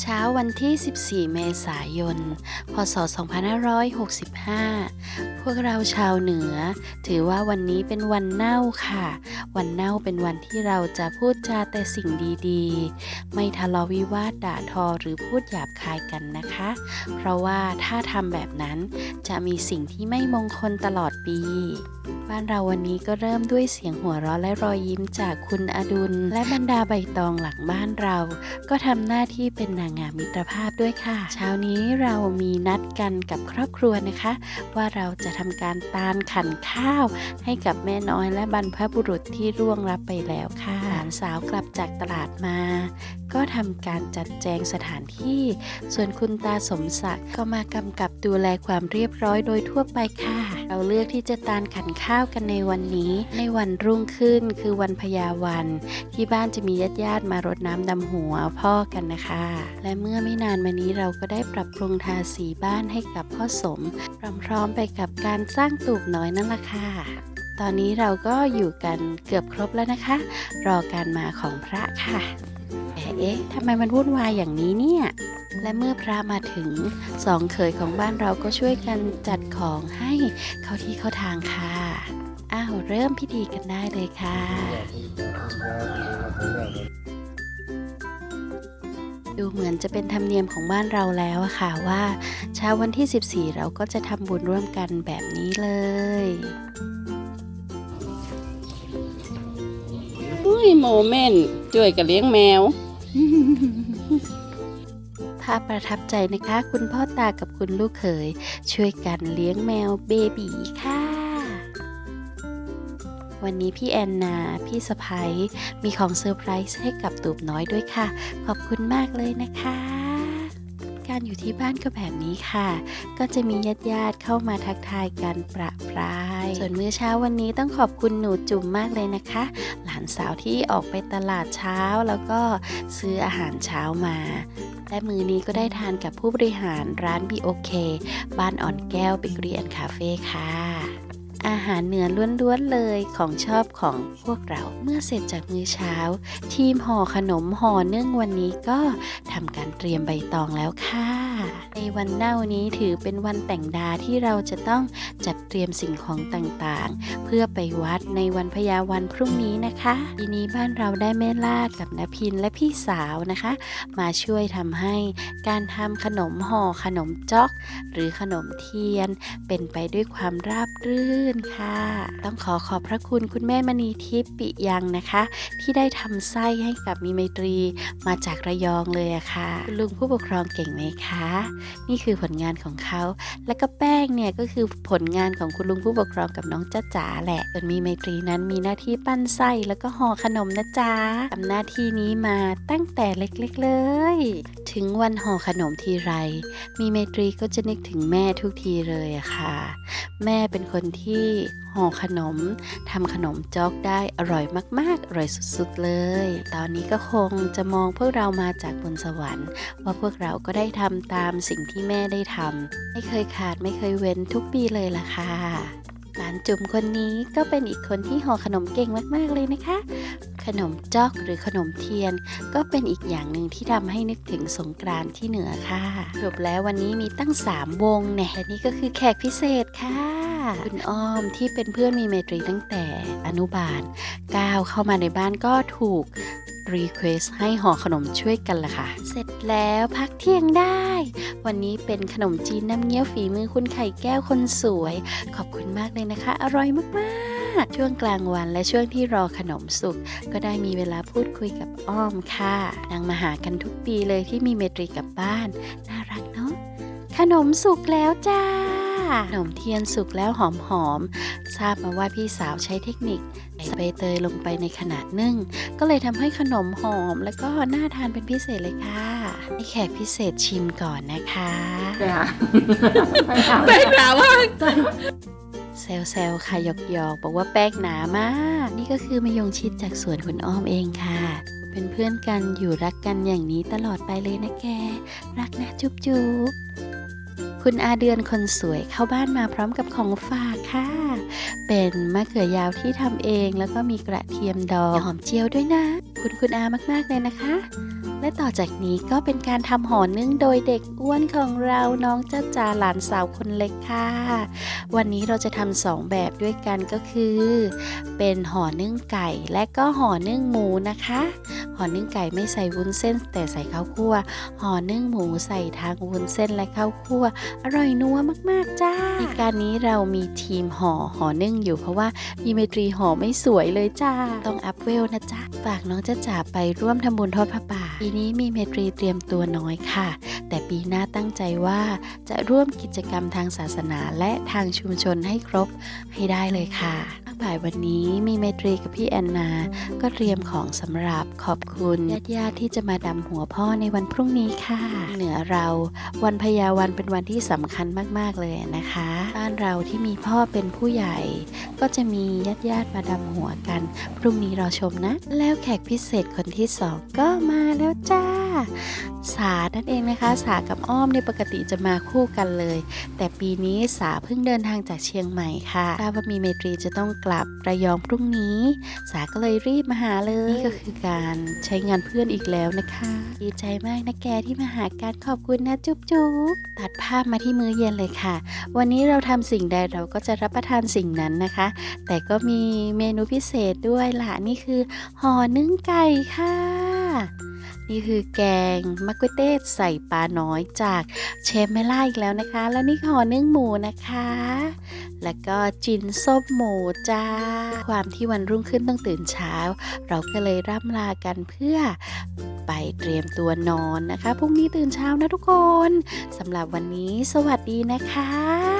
เช้าวันที่ 14 เมษายน พศ 2565 พวกเราชาวเหนือ ถือว่าวันนี้เป็นวันเน่าค่ะ วันเน่าเป็นวันที่เราจะพูดจาแต่สิ่งดีๆ ไม่ทะเลาะวิวาทด่าทอหรือพูดหยาบคายกันนะคะ เพราะว่าถ้าทำแบบนั้นจะมีสิ่งที่ไม่มงคลตลอดปี บ้านเราวันนี้ก็เริ่มด้วยเสียงหัวเราะและรอยยิ้มจากคุณอดุล และบรรดาใบตองหลังบ้านเรา ก็ทำหน้าที่เป็นนางงามมิตรภาพด้วยค่ะ เช้านี้เรามีนัดกันกับครอบครัวนะคะ ว่าเราจะทำการตานขันข้าว ให้กับแม่น้อยและบรรพบุรุษที่ร่วงรับไปแล้วค่ะานสาวกลับจากตลาดมา ก็ทำการจัดแจงสถานที่ ส่วนคุณตาสมศักดิ์ก็มากำกับดูแลความเรียบร้อยโดยทั่วไปค่ะ เราเลือกที่จะตานขันข้าวกันในวันนี้ ในวันรุ่งขึ้นคือวันพญาวัน ที่บ้านจะมีญาติญาติมารดน้ำดำหัวพ่อกันนะคะ และเมื่อไม่นานมานี้เราก็ได้ปรับปรุงทาสีบ้านให้กับพ่อสม พร้อมๆไปกับการสร้างตูบน้อยนั่นแหละค่ะ ตอนนี้เราก็อยู่กันเกือบครบแล้วนะคะ รอการมาของพระค่ะแต่เอ๊ะทำไมมันวุ่นวายอย่างนี้เนี่ย และเมื่อพระมาถึงสองเขยของบ้านเราก็ช่วยกันจัดของให้เข้าที่เข้าทางค่ะ อ้าว เริ่มพิธีกันได้เลยค่ะดูเหมือนจะเป็นธรรมเนียมของบ้านเราแล้วค่ะว่าเช้าวันที่ 14 เราก็จะทำบุญร่วมกันแบบนี้เลย ยโมเมนต์ช่วยกันเลี้ยงแมว ภาพประทับใจนะคะ คุณพ่อตากับคุณลูกเขย ช่วยกันเลี้ยงแมวเบบีค่ะ วันนี้พี่แอนนา พี่สะพ้ยมีของเซอร์ไพรส์ให้กับตูบน้อยด้วยค่ะ ขอบคุณมากเลยนะคะ การอยู่ที่บ้านก็แบบนี้ค่ะ ก็จะมีญาติญาติเข้ามาทักทายกันประปราย ส่วนมื้อเช้าวันนี้ต้องขอบคุณหนูจุ่มมากเลยนะคะ หลานสาวที่ออกไปตลาดเช้าแล้วก็ซื้ออาหารเช้ามาและมือนี้ก็ได้ทานกับผู้บริหารร้าน BOK บ้านอ่อนแก้วเบเกอรี่แอนด์คาเฟ่ค่ะ อาหารเหนือล้วนๆเลยของชอบของพวกเรา เมื่อเสร็จจากมื้อเช้า ทีมห่อขนมห่อเนื่องวันนี้ก็ทำการเตรียมใบตองแล้วค่ะ ในวันเน่านี้ถือเป็นวันแต่งดาที่เราจะต้องจัดเตรียมสิ่งของต่างๆ เพื่อไปวัดในวันพญาวันพรุ่งนี้นะคะทีนี้บ้านเราได้แม่ล่ากับนพินและพี่สาวนะคะ มาช่วยทำให้การทำขนมห่อขนมจ๊อก หรือขนมเทียนเป็นไปด้วยความราบรื่นค่ะ ต้องขอขอบพระคุณคุณแม่มณีทิพย์ปิยังนะคะ ที่ได้ทำไส้ให้กับมีไมตรีมาจากระยองเลยอะค่ะคุณลุงผู้ปกครองเก่งไหมคะ นี่คือผลงานของเขา แล้วก็แป้งเนี่ยก็คือผลงานของคุณลุงผู้ปกครองกับน้องจ้าจ๋าแหละส่วนมีไมตรีนั้นมีหน้าที่ปั้นไส้แล้วก็ห่อขนมนะจ๊ะทำหน้าที่นี้มาตั้งแต่เล็กๆเลย ถึงวันห่อขนมทีไร มีไมตรีก็จะนึกถึงแม่ทุกทีเลยอะค่ะ แม่เป็นคนที่ห่อขนมทำขนมจ๊อกได้อร่อยมาก ๆ อร่อยสุด ๆ เลย ตอนนี้ก็คงจะมองพวกเรามาจากบนสวรรค์ ว่าพวกเราก็ได้ทำตามสิ่งที่แม่ได้ทำไม่เคยขาดไม่เคยเว้นทุกปีเลยล่ะค่ะ หลานจุ๋มคนนี้ก็เป็นอีกคนที่ห่อขนมเก่งมากๆเลยนะคะ ขนมจอกหรือขนมเทียน ก็เป็นอีกอย่างหนึ่งที่ทำให้นึกถึงสงกรานต์ที่เหนือค่ะสรุปแล้ววันนี้มีตั้ง 3 วงเนี่ยและนี่ก็คือแขกพิเศษค่ะคุณอ้อมที่เป็นเพื่อนมีเมตรีตั้งแต่อนุบาลก้าวเข้ามาในบ้านก็ถูก รีเควสให้ห่อขนมช่วยกันล่ะค่ะ เสร็จแล้วพักเที่ยงได้ วันนี้เป็นขนมจีนน้ำเงี้ยวฝีมือคุณไข่แก้วคนสวย ขอบคุณมากเลยนะคะ อร่อยมากๆ ช่วงกลางวันและช่วงที่รอขนมสุก ก็ได้มีเวลาพูดคุยกับอ้อมค่ะนางมาหากันทุกปีเลยที่มีเมตรีกับบ้าน น่ารักเนาะขนมสุกแล้วจ้าขนมเทียนสุกแล้วหอมๆทราบมาว่าพี่สาวใช้เทคนิคใส่ใบเตยลงไปในขนาดนึ่ง ก็เลยทำให้ขนมหอม แล้วก็น่าทานเป็นพิเศษเลยค่ะ ให้แขกพิเศษชิมก่อนนะคะแป้งหนาว่าเซลเซลค่ะหยอกหยอกๆบอกว่าแป้งหนามาก นี่ก็คือมะยงชิดจากสวนคุณอ้อมเองค่ะ เป็นเพื่อนกันอยู่รักกันอย่างนี้ตลอดไปเลยนะแก รักนะจุ๊บจุ๊บ คุณอาเดือนคนสวยเข้าบ้านมาพร้อมกับของฝากค่ะ เป็นมะเขือยาวที่ทำเอง แล้วก็มีกระเทียมดองหอมเจียวด้วยนะ คุณคุณอามากๆเลยนะคะ และต่อจากนี้ก็เป็นการทำห่อนึ่งโดยเด็กอ้วนของเราน้องจ้าจาหลานสาวคนเล็กค่ะ วันนี้เราจะทำสองแบบด้วยกันก็คือ เป็นห่อนึ่งไก่และก็ห่อนึ่งหมูนะคะห่อนึ่งไก่ไม่ใส่วุ้นเส้น แต่ใส่ข้าวคั่วห่อนึ่งหมูใส่ทั้งวุ้นเส้นและข้าวคั่ว อร่อยนัวมากๆจ้าในการนี้เรามีทีมห่อห่อนึ่งอยู่เพราะว่ามีเมตรีห่อไม่สวยเลยจ้า ต้องอัพเวลนะจ๊ะฝากน้องจ้าจ๋าไปร่วมทำบุญทอดพระป่าปีนี้มีเมตรีเตรียมตัวน้อยค่ะ แต่ปีหน้าตั้งใจว่าจะร่วมกิจกรรมทางศาสนาและทางชุมชนให้ครบให้ได้เลยค่ะบ่ายวันนี้มีเมตรีกับพี่แอนนา ก็เตรียมของสำหรับขอบคุณญาติญาติที่จะมาดำหัวพ่อในวันพรุ่งนี้ค่ะ เหนือเราวันพญาวันเป็นวันที่สำคัญมากๆเลยนะคะ บ้านเราที่มีพ่อเป็นผู้ใหญ่ ก็จะมีญาติญาติมาดำหัวกัน พรุ่งนี้รอชมนะ แล้วแขกพิเศษคนที่สองก็มาแล้วจ้า สานั่นเองนะคะ สากับอ้อมในยปกติจะมาคู่กันเลย แต่ปีนี้สาเพิ่งเดินทางจากเชียงใหม่ค่ะทราบว่ามีเมตรีจะต้องกลับระยองพรุ่งนี้ สาก็เลยรีบมาหาเลยนี่ก็คือการใช้งานเพื่อนอีกแล้วนะคะ ดีใจมากนะแกที่มาหาการขอบคุณนะจุ๊บจุ๊บตัดภาพมาที่มื้อเย็นเลยค่ะ วันนี้เราทำสิ่งใดเราก็จะรับประทานสิ่งนั้นนะคะ แต่ก็มีเมนูพิเศษด้วยล่ะนี่คือห่อนึ่งไก่ค่ะ นี่คือแกงมะกุเทศใส่ปลาน้อยจากเชฟแม่ล่าอีกแล้วนะคะ แล้วนี่ห่อนึ่งหมูนะคะ แล้วก็จินส้มหมูจ้า ความที่วันรุ่งขึ้นต้องตื่นเช้า เราก็เลยร่ำลากันเพื่อไปเตรียมตัวนอนนะคะ พรุ่งนี้ตื่นเช้านะทุกคนสำหรับวันนี้สวัสดีนะคะ